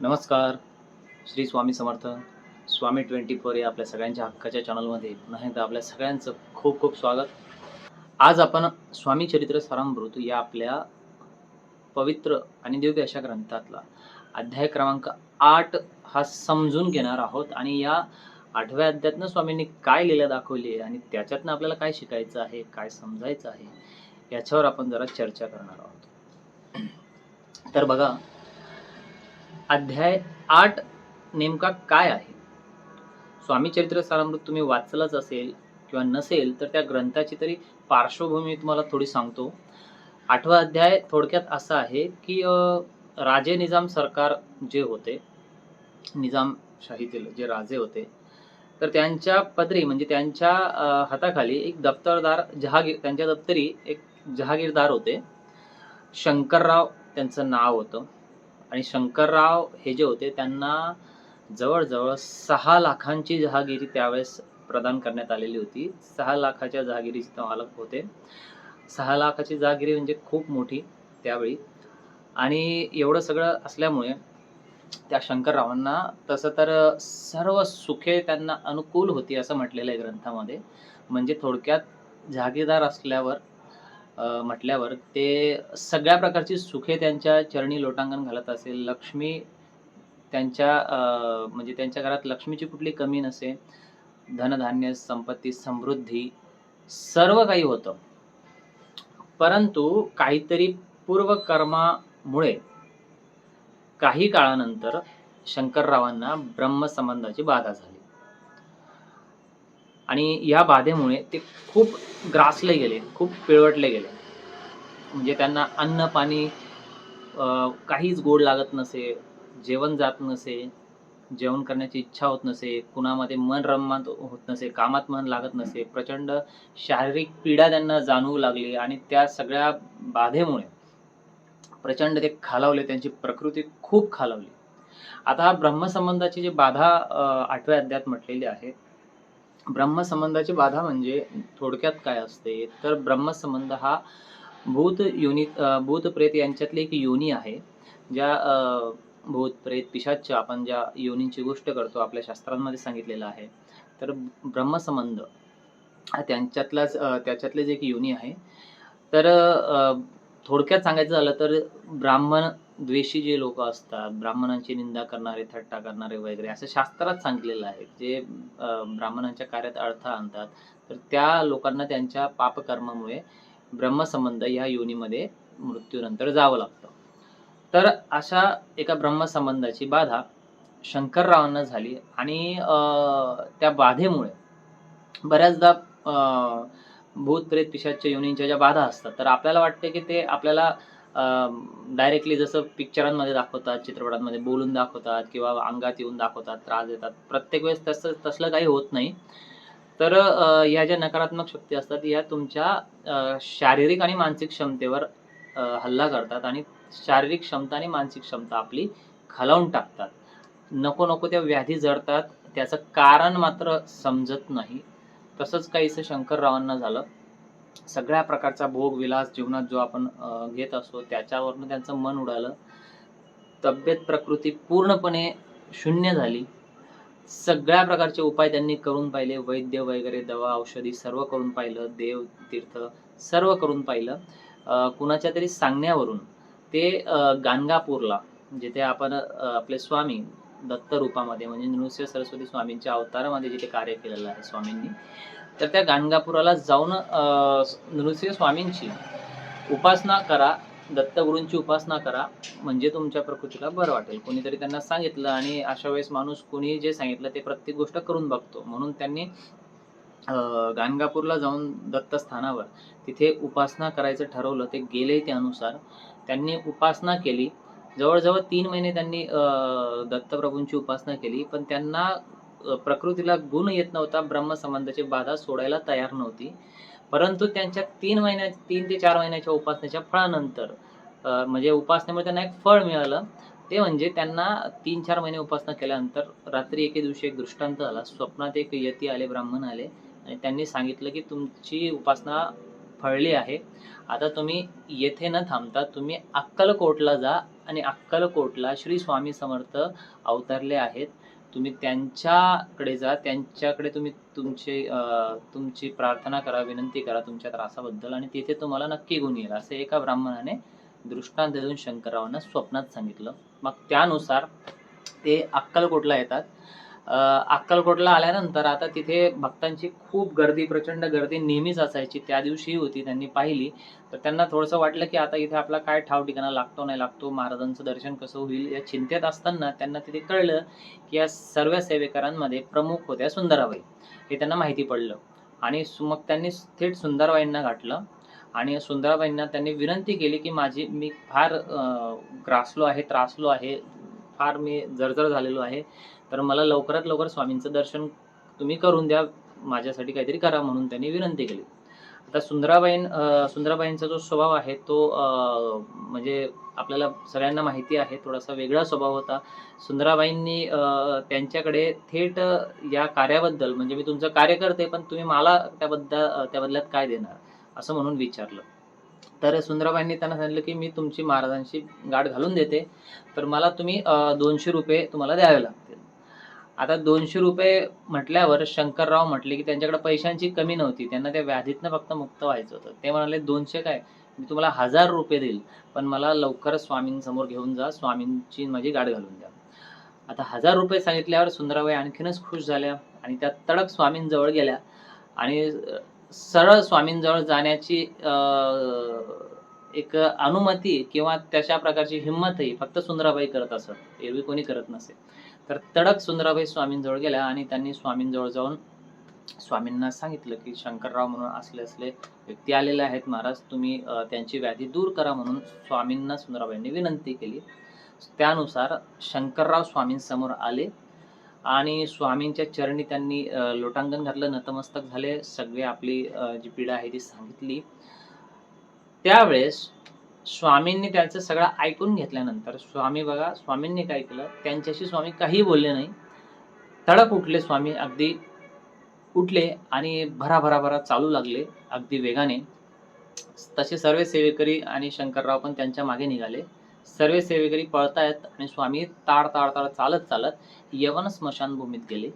नमस्कार Shri Swami Samarth. Swami twenty four या आपल्या सगळ्यांच्या हक्काच्या चॅनलमध्ये पुन्हा एकदा आपल्या सगळ्यांचं खूप खूप स्वागत. आज आपण स्वामी चरित्र सारामृत या आपल्या पवित्र आणि दिव्य अशा ग्रंथातला अध्याय क्रमांक आठ हा समजून घेणार आहोत. आणि या आठव्या अध्यातनं स्वामींनी काय लीला दाखवली आहे आणि त्याच्यातनं आपल्याला काय शिकायचं आहे काय समजायचं आहे याच्यावर आपण जरा चर्चा करणार आहोत. तर बघा अध्याय आठ नेमका काय आहे? स्वामी चरित्र सारामृत तुम्ही वाचलंच असेल किंवा नसेल तर त्या ग्रंथाची तरी पार्श्वभूमी तुम्हाला थोडी सांगतो. आठवा अध्याय थोडक्यात असा आहे की राजे निजाम सरकार जे होते निजामशाहीतील जे राजे होते तर त्यांच्या पदरी म्हणजे त्यांच्या हाताखाली एक दफ्तरदार जहागीर त्यांच्या दप्तरी एक जहागीरदार होते. शंकरराव त्यांचं नाव होतं. आणि शंकरराव हे जे होते त्यांना जवळजवळ सहा लाखांची जहागिरी त्यावेळेस प्रदान करण्यात आलेली होती. सहा लाखाच्या जहागिरीचे मालक होते. सहा लाखाची जहागिरी म्हणजे खूप मोठी त्यावेळी. आणि एवढं सगळं असल्यामुळे त्या शंकररावांना तसं तर सर्व सुखे त्यांना अनुकूल होती असं म्हटलेलं आहे ग्रंथामध्ये. म्हणजे थोडक्यात जहागीरदार असल्यावर म्हटल्यावर ते सगळ्या प्रकारची सुखे त्यांच्या चरणी लोटांगण घालत असेल लक्ष्मी त्यांच्या अं, म्हणजे त्यांच्या घरात लक्ष्मीची कुठली कमी नसे धनधान्य संपत्ती समृद्धी सर्व काही होतं. परंतु काहीतरी पूर्वकर्मामुळे काही काळानंतर शंकररावांना ब्रह्मसंबंधाची बाधा झाली. आणि या बाधेमुळे ते खूप ग्रासले गेले खूप पिळवटले गेले. म्हणजे त्यांना अन्न पाणी काहीच गोड लागत नसे जेवण जात नसे जेवण करण्याची इच्छा होत नसे कुणामध्ये मन रममात होत नसे कामात मन लागत नसे प्रचंड शारीरिक पीडा त्यांना जाणवू लागली आणि त्या सगळ्या बाधेमुळे प्रचंड ते खालावले त्यांची प्रकृती खूप खालावली. आता ब्रह्मसंबंधाची जी बाधा आठव्या अध्यात म्हटलेली आहे ब्रह्मसंबंधाची बाधा म्हणजे थोडक्यात काय असते? तर ब्रह्मसंबंध हा भूत योनी भूत प्रेत यांच्यातली एक योनी आहे. ज्या भूत प्रेत पिशाच आपण ज्या योनींची गोष्ट करतो आपल्या शास्त्रांमध्ये सांगितलेलं आहे. तर ब्रह्मसंबंध हा त्यांच्यातलाच त्याच्यातले त्याच्यातलेच एक योनी आहे. तर थोडक्यात सांगायचं झालं तर ब्राह्मण द्वेषी जे लोक असतात ब्राह्मणांची निंदा करणारे थट्टा करणारे वगैरे असं शास्त्रात सांगितलेलं आहे. जे ब्राह्मणांच्या कार्यात अडथळा आणतात तर त्या लोकांना त्यांच्या पापकर्मामुळे ब्रह्मसंबंध या योनीमध्ये मृत्यूनंतर जावं लागतं. तर अशा एका ब्रह्मसंबंधाची बाधा शंकररावांना झाली आणि अं, त्या बाधेमुळे बऱ्याचदा अं, भूत प्रेत पिशाच्या योनींच्या ज्या बाधा असतात तर आपल्याला वाटते की ते आपल्याला डायरेक्टली जसं पिक्चरांमध्ये दाखवतात चित्रपटांमध्ये बोलून दाखवतात किंवा अंगात येऊन दाखवतात त्रास देतात. प्रत्येक वेळेस तसं तसलं काही होत नाही. तर ह्या या ज्या नकारात्मक शक्ती असतात या तुमच्या शारीरिक आणि मानसिक क्षमतेवर हल्ला करतात आणि शारीरिक क्षमता आणि मानसिक क्षमता आपली खालावून टाकतात. नको नको त्या व्याधी जडतात. त्याचं कारण मात्र समजत नाही. तसंच काहीसं शंकररावांना झालं. सगळ्या प्रकारचा भोग विलास जीवनात जो आपण घेत असतो त्याच्यावरनं त्यांचं मन उडालं. तब्येत प्रकृती पूर्णपणे शून्य झाली. सगळ्या प्रकारचे उपाय त्यांनी करून पाहिले. वैद्य वगैरे दवा औषधी सर्व करून पाहिलं. देव तीर्थ सर्व करून पाहिलं. कुणाच्या तरी सांगण्यावरून. ते गाणगापूरला जिथे आपण आपले स्वामी दत्त रूपामध्ये म्हणजे नृसिंह सरस्वती स्वामींच्या अवतारामध्ये जिथे कार्य केलेलं आहे स्वामींनी तर त्या गाणगापुराला जाऊन नृसिंह स्वामींची उपासना करा दत्तगुरूंची उपासना करा म्हणजे तुमच्या प्रकृतीला बरं वाटेल. कोणीतरी त्यांना सांगितलं आणि अशा वेळेस माणूस कोणी जे सांगितलं ते प्रत्येक गोष्ट करून बघतो. म्हणून त्यांनी गाणगापूरला जाऊन दत्तस्थानावर तिथे उपासना करायचं ठरवलं. ते गेले त्यानुसार. त्यांनी उपासना केली. जवळजवळ तीन महिने त्यांनी दत्तप्रभूंची उपासना केली पण त्यांना प्रकृतीला गुण येत नव्हता ब्रह्मसंबंधाची बाधा सोडायला तयार नव्हती. परंतु त्यांच्या तीन महिन्या तीन ते चार महिन्याच्या उपासनेच्या फळानंतर म्हणजे उपासनेमुळे त्यांना एक फळ मिळालं. ते म्हणजे त्यांना तीन चार महिने उपासना केल्यानंतर रात्री एके दिवशी एक दृष्टांत आला. स्वप्नात एक यती आले ब्राह्मण आले आणि त्यांनी सांगितलं की तुमची उपासना फळली आहे. आता तुम्ही येथे न थांबता तुम्ही अक्कलकोटला जा आणि अक्कलकोटला श्री स्वामी समर्थ अवतरले आहेत. तुम्ही त्यांच्याकडे जा त्यांच्याकडे तुम्ही तुमचे तुमची प्रार्थना करा विनंती करा तुमच्या त्रासाबद्दल आणि तिथे तुम्हाला नक्की गुण येईल. असे एका ब्राह्मणाने दृष्टांत देऊन शंकररावांना स्वप्नात सांगितलं. मग त्यानुसार ते अक्कलकोटला येतात. अक्कलकोटला आल्यानंतर आता तिथे भक्तांची खूप गर्दी प्रचंड गर्दी नेहमीच असायची. त्या दिवशीही होती त्यांनी पाहिली. तर त्यांना थोडंसं वाटलं की आता इथे आपला काय ठाव ठिकाणा लागतो नाही लागतो महाराजांचं दर्शन कसं होईल या चिंतेत असताना त्यांना तिथे कळलं की या सर्व सेवेकरांमध्ये प्रमुख होत्या सुंदराबाई. हे त्यांना माहिती पडलं. आणि सु- मग त्यांनी थेट सुंदराबाईंना गाठलं. आणि सुंदराबाईंना त्यांनी विनंती केली की माझी मी फार ग्रासलो आहे त्रासलो आहे फार मी जर्जर झालेलो आहे. तर मला लवकरात लवकर स्वामींचं दर्शन तुम्ही करून द्या माझ्यासाठी काहीतरी करा म्हणून त्यांनी विनंती केली. आता सुंदराबाईं सुंदराबाईंचा जो स्वभाव आहे तो म्हणजे आपल्याला सगळ्यांना माहिती आहे थोडासा वेगळा स्वभाव होता. सुंदराबाईंनी त्यांच्याकडे थेट या कार्याबद्दल म्हणजे मी तुमचं कार्य करते पण तुम्ही मला त्याबद्दल त्याबदल्यात त्या बदल्यात काय देणार असं म्हणून विचारलं. तर सुंदराबाईंनी त्यांना सांगितलं की मी तुमची महाराजांशी गाठ घालून देते तर मला तुम्ही दोनशे रुपये तुम्हाला द्यावे लागतील. आता दोनशे रुपये म्हटल्यावर शंकरराव म्हटले की त्यांच्याकडे पैशांची कमी नव्हती. त्यांना त्या व्याधीतनं फक्त मुक्त व्हायचं होतं. ते म्हणाले दोनशे काय? मी तुम्हाला हजार रुपये देईल पण मला लवकरच स्वामींसमोर घेऊन जा स्वामींची माझी गाठ घालून द्या. आता हजार रुपये सांगितल्यावर सुंदराबाई आणखीनच खुश झाल्या आणि त्या तडक स्वामींजवळ गेल्या. आणि सरळ स्वामींजवळ जाण्याची एक अनुमती किंवा तशा प्रकारची हिंमतही फक्त सुंदराबाई करत असत. एरवी कोणी करत नसे. तर तडक सुंदराबाई स्वामींजवळ गेल्या आणि त्यांनी स्वामींजवळ जाऊन स्वामींना सांगितलं की शंकरराव म्हणून असले असले व्यक्ती आलेले आहेत महाराज तुम्ही त्यांची व्याधी दूर करा म्हणून स्वामींना सुंदराबाईंनी विनंती केली. त्यानुसार शंकरराव स्वामींसमोर आले आणि स्वामींच्या चरणी त्यांनी लोटांगण घातलं नतमस्तक झाले सगळे आपली जी पीडा आहे ती सांगितली. त्यावेळेस स्वामींनी त्यांचं सगळं ऐकून घेतल्यानंतर स्वामी बघा स्वामींनी काय केलं? त्यांच्याशी स्वामी काही बोलले नाही. तडक उठले स्वामी अगदी उठले आणि भराभराभरा चालू लागले अगदी वेगाने. तसे सर्व सेवेकरी आणि शंकरराव पण त्यांच्या मागे निघाले. सर्व सेवेकरी पळतायत आणि स्वामी ताड ताड ताड चालत चालत यवन स्मशानभूमीत गेले.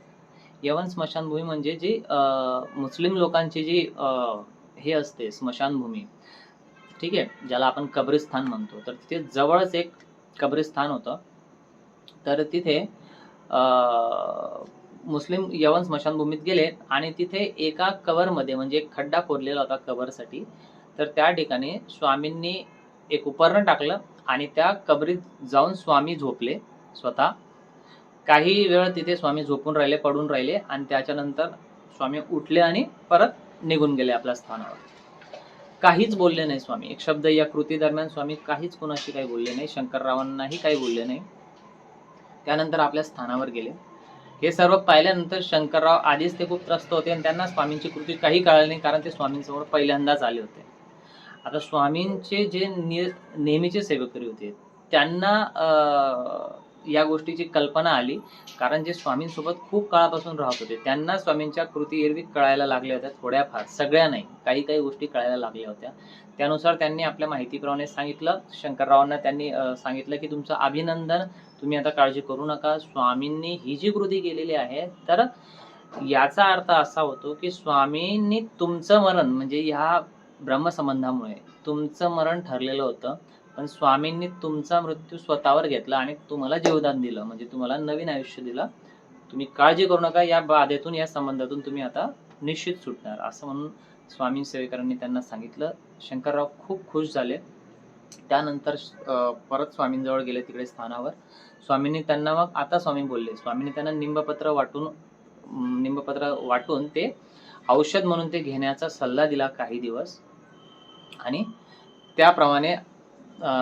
यवन स्मशानभूमी म्हणजे जी अं, मुस्लिम लोकांची जी अं, हे असते स्मशानभूमी ठीक आहे ज्याला आपण कब्रिस्तान म्हणतो. तर तिथे जवळच एक कब्रिस्तान होतं. तर तिथे मुस्लिम यवन स्मशानभूमीत गेले आणि तिथे एका कवरमध्ये म्हणजे एक खड्डा कोरलेला होता कवरसाठी तर त्या ठिकाणी स्वामींनी एक उपकरण टाकलं आणि त्या कबरीत जाऊन स्वामी झोपले स्वतः. काही वेळ तिथे स्वामी झोपून राहिले पडून राहिले आणि त्याच्यानंतर स्वामी उठले आणि परत निघून गेले आपल्या स्थानावर. काहीच बोलले नाही स्वामी. एक शब्द या कृती दरम्यान स्वामी काहीच कोणाशी काही बोलले नाही. शंकररावांनाही काही बोलले नाही. त्यानंतर आपल्या स्थानावर गेले. हे सर्व पाहिल्यानंतर शंकरराव आधीच ते खूप त्रस्त होते आणि त्यांना स्वामींची कृती काही कळली नाही कारण ते स्वामींसमोर पहिल्यांदाच आले होते. आता स्वामींचे जे नि- नेहमीचे सेवेकरी होते त्यांना या गोष्टीची कल्पना आली. कारण जे स्वामींसोबत खूप काळापासून राहत होते त्यांना स्वामींच्या कृती एरवी कळायला लागल्या होत्या थोड्याफार सगळ्या नाही काही काही गोष्टी कळायला लागल्या होत्या. त्यानुसार त्यांनी आपल्या माहितीप्रमाणे सांगितलं शंकररावांना त्यांनी सांगितलं की तुमचं अभिनंदन तुम्ही आता काळजी करू नका स्वामींनी ही जी कृती केलेली आहे तर याचा अर्थ असा होतो की स्वामींनी तुमचं मरण म्हणजे ह्या ब्रह्मसंबंधामुळे तुमचं मरण ठरलेलं होतं. पण स्वामींनी तुमचा मृत्यू स्वतःवर घेतला आणि तुम्हाला जीवदान दिलं. म्हणजे तुम्हाला नवीन आयुष्य दिलं. तुम्ही काळजी करू नका. या बाधेतून या संबंधातून तुम्ही आता निश्चित सुटणार. असं म्हणून स्वामी सेवेकरांनी त्यांना सांगितलं. शंकरराव खूप खुश झाले. त्यानंतर परत स्वामींजवळ गेले तिकडे स्थानावर. स्वामींनी त्यांना मग आता स्वामी बोलले. स्वामींनी त्यांना निंबपत्र वाटून निंबपत्र वाटून ते औषध म्हणून ते घेण्याचा सल्ला दिला काही दिवस. आणि त्याप्रमाणे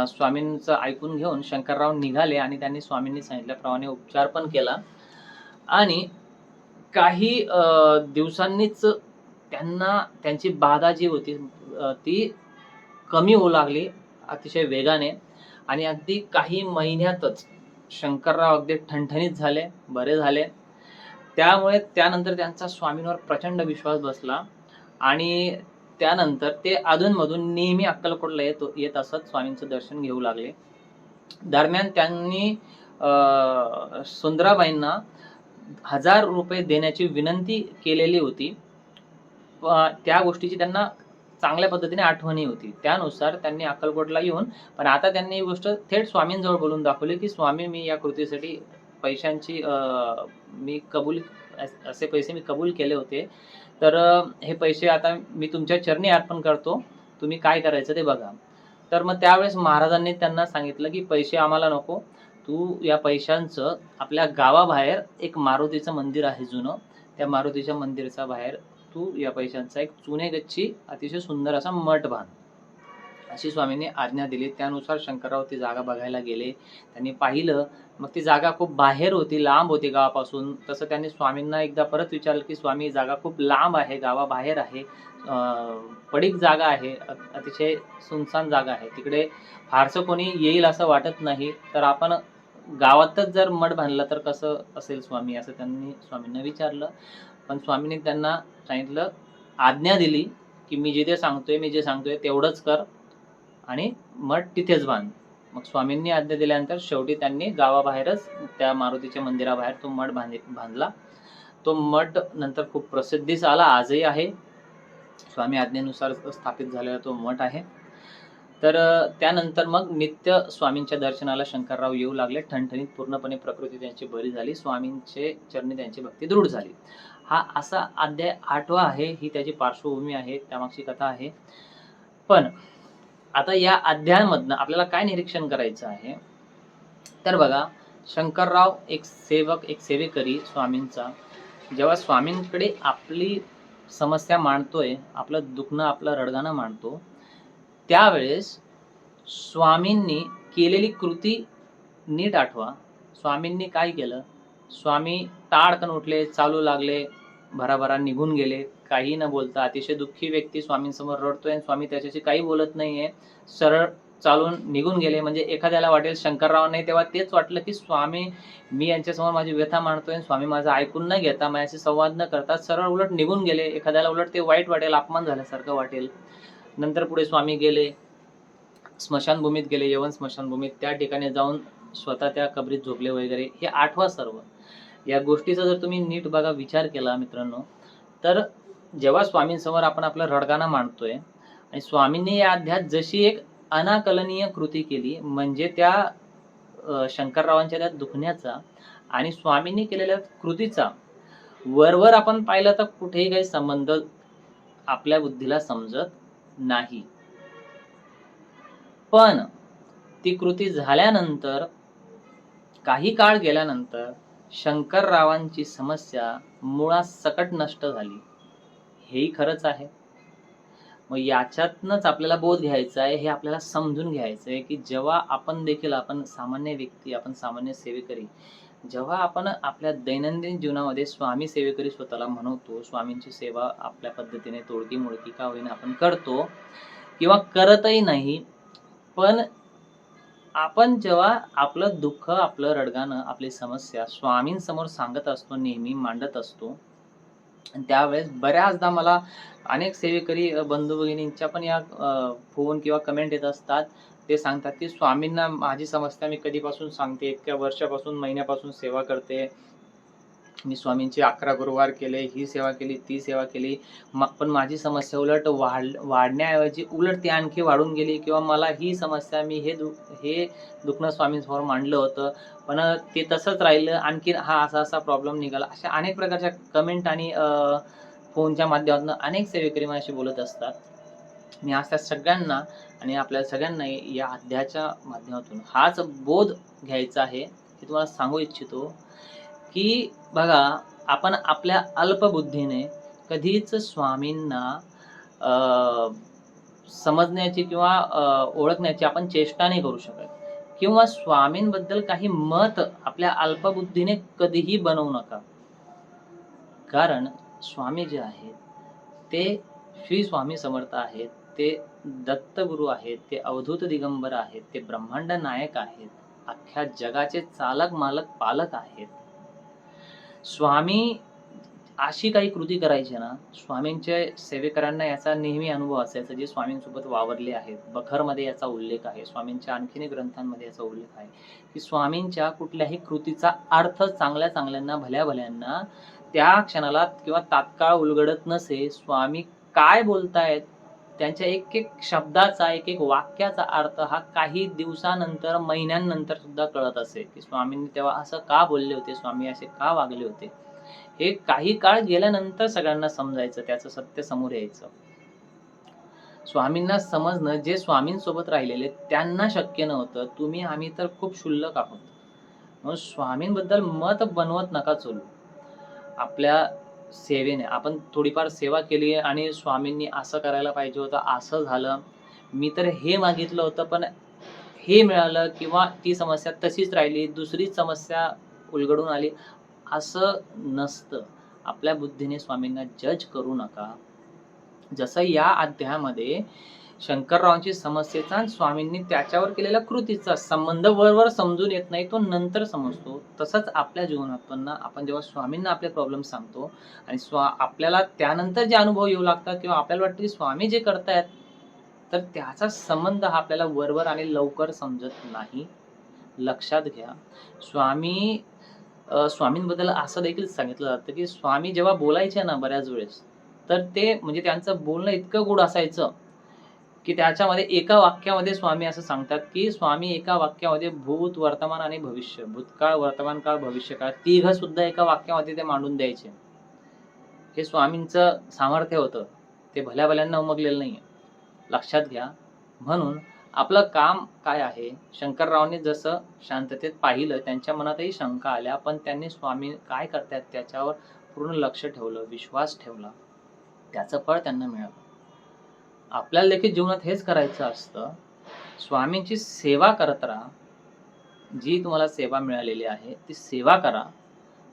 स्वामींचं ऐकून घेऊन शंकरराव निघाले आणि त्यांनी स्वामींनी सांगितल्याप्रमाणे उपचार पण केला. आणि काही दिवसांनीच त्यांना त्यांची बाधा जी होती ती कमी होऊ लागली अतिशय वेगाने. आणि अगदी काही महिन्यातच शंकरराव अगदी ठणठणीत झाले बरे झाले. त्यामुळे त्यानंतर त्यांचा स्वामींवर प्रचंड विश्वास बसला. आणि त्यानंतर ते अधूनमधून नेहमी अक्कलकोटला येत येत असत स्वामींचं दर्शन घेऊ लागले. दरम्यान त्यांनी अं, सुंदराबाईंना हजार रुपये देण्याची विनंती केलेली होती. त्या गोष्टीची त्यांना चांगल्या पद्धतीने आठवणी होती. त्यानुसार त्यांनी अक्कलकोटला येऊन पण आता त्यांनी ही गोष्ट थेट स्वामींजवळ बोलून दाखवली की स्वामी मी या कृतीसाठी पैशांची अं, मी कबूल असे पैसे मी कबूल केले होते. तर हे पैसे आता मी तुमच्या चरणी अर्पण करतो. तुम्ही काय करायचं ते बघा. तर मग त्यावेळेस महाराजांनी त्यांना सांगितलं की पैसे आम्हाला नको. तू या पैशांचं आपल्या गावाबाहेर एक मारुतीचं मंदिर आहे जुनं. त्या मारुतीच्या मंदिराच्या बाहेर तू या पैशांचा एक चुने गच्ची अतिशय सुंदर असा मठ बांध. अशी स्वामींनी आज्ञा दिली. त्यानुसार शंकरराव ती जागा बघायला गेले. त्यांनी पाहिलं. मग ती जागा खूप बाहेर होती लांब होती गावापासून. तसं त्यांनी स्वामींना एकदा परत विचारलं की स्वामी जागा खूप लांब आहे गावाबाहेर आहे. पडीक जागा आहे. अतिशय सुनसान जागा आहे. तिकडे फारसं कोणी येईल असं वाटत नाही. तर आपण गावातच जर मठ बांधला तर कसं असेल स्वामी? असं त्यांनी स्वामींना विचारलं. पण स्वामींनी त्यांना सांगितलं आज्ञा दिली की मी जिथे सांगतोय मी जे सांगतोय तेवढंच कर. आणि मठ तिथेच बांध. मग स्वामींनी आज्ञा दिल्यानंतर शेवटी त्यांनी गावाबाहेरच त्या मारुतीच्या मंदिराबाहेर तो मठ बांध बांधला. तो मठ नंतर खूप प्रसिद्धीस आला आजही आहे. स्वामी आज्ञेनुसार स्थापित झालेला तो मठ आहे. तर त्यानंतर मग नित्य स्वामींच्या दर्शनाला शंकरराव येऊ लागले. ठणठणीत पूर्णपणे प्रकृती त्यांची बरी झाली. स्वामींचे चरणी त्यांची भक्ती दृढ झाली. हा असा अध्याय आठवा आहे. ही त्याची पार्श्वभूमी आहे. त्यामागची कथा आहे. पण आता या अध्यायामधनं आपल्याला काय निरीक्षण करायचं आहे? तर बघा शंकरराव एक सेवक एक सेवेकरी स्वामींचा. जेव्हा स्वामींकडे आपली समस्या मांडतोय आपलं दुखणं आपलं रडगाणं मांडतो त्यावेळेस स्वामींनी केलेली कृती नीट आठवा. स्वामींनी काय केलं? स्वामी ताडकन उठले चालू लागले भराभरा निघून गेले. काही न बोलता अतिशय दुःखी व्यक्ती स्वामींसमोर रडतोय आणि स्वामी त्याच्याशी काही बोलत नाहीये. सरळ चालून निघून गेले. म्हणजे एखाद्याला वाटेल शंकररावांनाही तेव्हा तेच वाटलं की स्वामी मी यांच्यासमोर माझी व्यथा मांडतोय आणि स्वामी माझं ऐकून न घेता माझ्याशी संवाद न करता सरळ उलट निघून गेले. एखाद्याला उलट ते वाईट वाटेल अपमान झाल्यासारखं वाटेल. नंतर पुढे स्वामी गेले. स्मशानभूमीत गेले. यवन स्मशानभूमीत त्या ठिकाणी जाऊन स्वतः त्या कबरीत झोपले वगैरे. हे आठवा सर्व. या गोष्टीचा जर तुम्ही नीट बघा विचार केला मित्रांनो तर जेव्हा स्वामींसमोर आपण आपला रडगाणा मांडतोय आणि स्वामींनी या अध्यात जशी एक अनाकलनीय कृती केली म्हणजे त्या शंकररावांच्या त्या दुखण्याचा आणि स्वामींनी केलेल्या कृतीचा वरवर आपण पाहिलं तर कुठेही काही संबंध आपल्या बुद्धीला समजत नाही. पण ती कृती झाल्यानंतर काही काळ गेल्यानंतर शंकररावांची समस्या मुळात सकट नष्ट झाली. हेही खरंच आहे. मग याच्यातनच आपल्याला बोध घ्यायचा आहे हे आपल्याला समजून घ्यायचं आहे की जेव्हा आपण देखील आपण सामान्य व्यक्ती आपण सामान्य सेवेकरी जेव्हा आपण आपल्या दैनंदिन जीवनामध्ये स्वामी सेवेकरी स्वतःला म्हणवतो स्वामींची सेवा आपल्या पद्धतीने तोडकी मोडकी का होईना आपण करतो किंवा करतही नाही पण आपण जेव्हा आपलं दुःख आपलं रडगाणं आपली समस्या स्वामींसमोर सांगत असतो नेहमी मांडत असतो त्यावेळेस बऱ्याचदा मला अनेक सेवेकरी बंधू भगिनींच्या पण या फोन किंवा कमेंट येत असतात. ते सांगतात की स्वामींना माझी समस्या मी कधीपासून सांगते? इतक्या वर्षापासून महिन्यापासून सेवा करते. मी स्वामींचे अकरा गुरुवार केले ही सेवा केली ती सेवा केली. म- पण माझी समस्या उलट वाढ वाढण्याऐवजी उलट ती आणखी वाढून गेली किंवा मला ही समस्या मी हे दु हे दुखणं स्वामींसमोर मांडलं होतं. पण ते तसंच राहिलं. आणखी हा असा असा प्रॉब्लेम निघाला. अशा अनेक प्रकारच्या कमेंट आणि फोनच्या माध्यमातून अनेक सेवेकरी माझ्याशी बोलत असतात. मी आज त्या सगळ्यांना आणि आपल्या सगळ्यांना या अध्यायाच्या माध्यमातून हाच बोध घ्यायचा आहे हे तुम्हाला सांगू इच्छितो. की बघा आपण आपल्या अल्पबुद्धीने कधीच स्वामींना समजण्याची किंवा ओळखण्याची आपण चेष्टा नाही करू शकत. किंवा स्वामींबद्दल काही मत आपल्या अल्पबुद्धीने कधीही बनवू नका. कारण स्वामी जे आहेत ते श्री स्वामी समर्थ आहेत ते दत्तगुरु आहेत ते अवधूत दिगंबर आहेत ते ब्रह्मांड नायक आहेत अख्ख्या जगाचे चालक मालक पालक आहेत. स्वामी अशी काही कृती करायची ना स्वामींच्या सेवेकरांना याचा नेहमी अनुभव असायचा जे स्वामींसोबत वावरले आहेत. बखरमध्ये याचा उल्लेख आहे स्वामींच्या आणखीन ग्रंथांमध्ये याचा उल्लेख आहे की स्वामींच्या कुठल्याही कृतीचा अर्थ चांगल्या चांगल्यांना भल्या भल्यांना त्या क्षणाला किंवा तात्काळ उलगडत नसे स्वामी काय बोलतायत? त्यांच्या एक एक शब्दाचा एक एक वाक्याचा अर्थ हा काही दिवसानंतर महिन्यांनंतर सुद्धा कळत असे. की स्वामींनी तेव्हा असं का बोलले होते? स्वामी असे का वागले होते? हे काही काळ गेल्यानंतर सगळ्यांना समजायचं त्याचं सत्य समोर यायचं. स्वामींना समजणं जे स्वामींसोबत राहिलेले त्यांना शक्य नव्हतं. तुम्ही आम्ही तर खूप क्षुल्लक आहोत. म्हणून स्वामींबद्दल मत बनवत नका चोलू. आपल्या सेवेने. आपण थोडीफार सेवा केली आणि स्वामींनी असं करायला पाहिजे होतं असं झालं. मी तर हे मागितलं होतं पण हे मिळालं किंवा ती समस्या तशीच राहिली दुसरीच समस्या उलगडून आली असं नसतं. आपल्या बुद्धीने स्वामींना जज करू नका. जसं या अध्यायामध्ये शंकररावांची समस्येचा आणि स्वामींनी त्याच्यावर केलेल्या कृतीचा संबंध वरवर समजून येत नाही तो नंतर समजतो. तसंच आपल्या जीवनात पण ना आपण जेव्हा स्वामींना आपले प्रॉब्लेम सांगतो आणि स्वा आपल्याला त्यानंतर जे अनुभव येऊ लागतात किंवा आपल्याला वाटतं की स्वामी जे करतायत तर त्याचा संबंध हा आपल्याला वरवर आणि लवकर समजत नाही. लक्षात घ्या. स्वामी स्वामींबद्दल असं देखील सांगितलं जातं की स्वामी जेव्हा बोलायचे ना बऱ्याच वेळेस तर ते म्हणजे त्यांचं बोलणं इतकं गुढ असायचं की त्याच्यामध्ये एका वाक्यामध्ये स्वामी असं सांगतात की स्वामी एका वाक्यामध्ये भूत वर्तमान आणि भविष्य भूतकाळ वर्तमान काळ भविष्यकाळ तिघ सुद्धा एका वाक्यामध्ये ते मांडून द्यायचे. हे स्वामींचं सामर्थ्य होतं. ते भल्या भल्यांना उमगलेलं नाही लक्षात घ्या. म्हणून आपलं काम काय आहे? शंकररावने जसं शांततेत पाहिलं त्यांच्या मनातही शंका आल्या पण त्यांनी स्वामी काय करतात त्याच्यावर पूर्ण लक्ष ठेवलं विश्वास ठेवला. त्याचं फळ त्यांना मिळालं. आपल्याला देखील जीवनात हेच करायचं असतं. स्वामींची सेवा करत राहा. जी तुम्हाला सेवा मिळालेली आहे ती सेवा करा.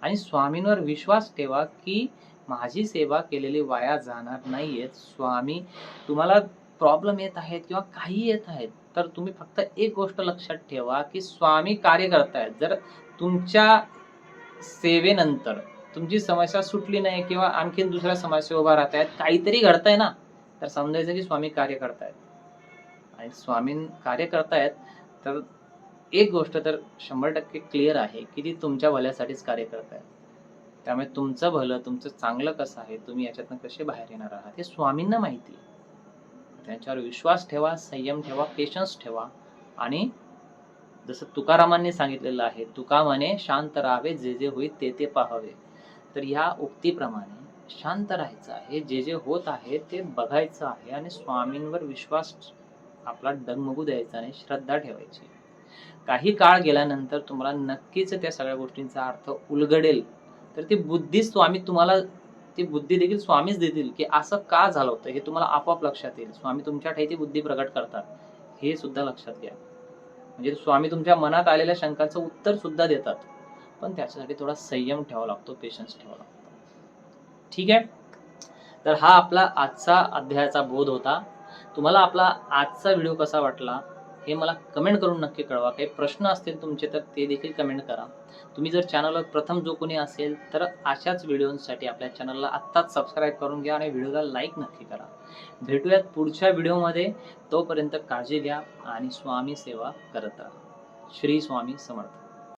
आणि स्वामींवर विश्वास ठेवा की माझी सेवा केलेली वाया जाणार नाही आहेत स्वामी तुम्हाला प्रॉब्लेम येत आहेत किंवा काही येत आहेत तर तुम्ही फक्त एक गोष्ट लक्षात ठेवा की स्वामी कार्य करतायत. जर तुमच्या सेवेनंतर तुमची समस्या सुटली नाही किंवा आणखीन दुसऱ्या समस्या उभा राहत आहेत काहीतरी घडतंय ना. तर समजायचं की स्वामी कार्य करतायत आणि स्वामी कार्य करतायत तर एक गोष्ट तर शंभर टक्के क्लिअर आहे की ती तुमच्या भल्यासाठीच कार्य करतायत त्यामुळे तुमचं भलं तुमचं चांगलं कसं आहे तुम्ही याच्यातनं कसे बाहेर येणार आहात हे स्वामींना माहिती आहे. त्यांच्यावर विश्वास ठेवा संयम ठेवा पेशन्स ठेवा. आणि जसं तुकारामांनी सांगितलेलं आहे तुका म्हणे शांत राहावे जे जे होईल ते ते पाहावे. तर ह्या उक्तीप्रमाणे शांत राहायचं आहे. जे जे होत आहे ते बघायचं आहे आणि स्वामींवर विश्वास आपला डगमगू द्यायचा आणि श्रद्धा ठेवायची. काही काळ गेल्यानंतर तुम्हाला नक्कीच त्या सगळ्या गोष्टींचा अर्थ उलगडेल. तर ती बुद्धी स्वामी तुम्हाला ती बुद्धी देखील स्वामीच देतील की असं का झालं होतं? हे तुम्हाला आपोआप लक्षात येईल. स्वामी तुमच्या ठाई ती बुद्धी प्रकट करतात. हे सुद्धा लक्षात घ्या. म्हणजे स्वामी तुमच्या मनात आलेल्या शंकाचं उत्तर सुद्धा देतात. पण त्याच्यासाठी थोडा संयम ठेवावा लागतो पेशन्स ठेवावा लागतो. ठीक आहे? तर हा आपला आजचा अध्यायाचा बोध होता. तुम्हाला आपला आजचा व्हिडिओ कसा वाटला हे मला कमेंट करून नक्की कळवा. काही प्रश्न असतील तुमचे तर ते देखील कमेंट करा. तुम्ही जर चॅनलवर प्रथम जो कोणी असेल तर अशाच व्हिडिओसाठी आपल्या चॅनलला आत्ताच सबस्क्राईब करून घ्या आणि व्हिडिओला लाईक नक्की करा. भेटूयात पुढच्या व्हिडिओमध्ये. तोपर्यंत काळजी घ्या आणि स्वामी सेवा करत राहा. श्री स्वामी समर्थ.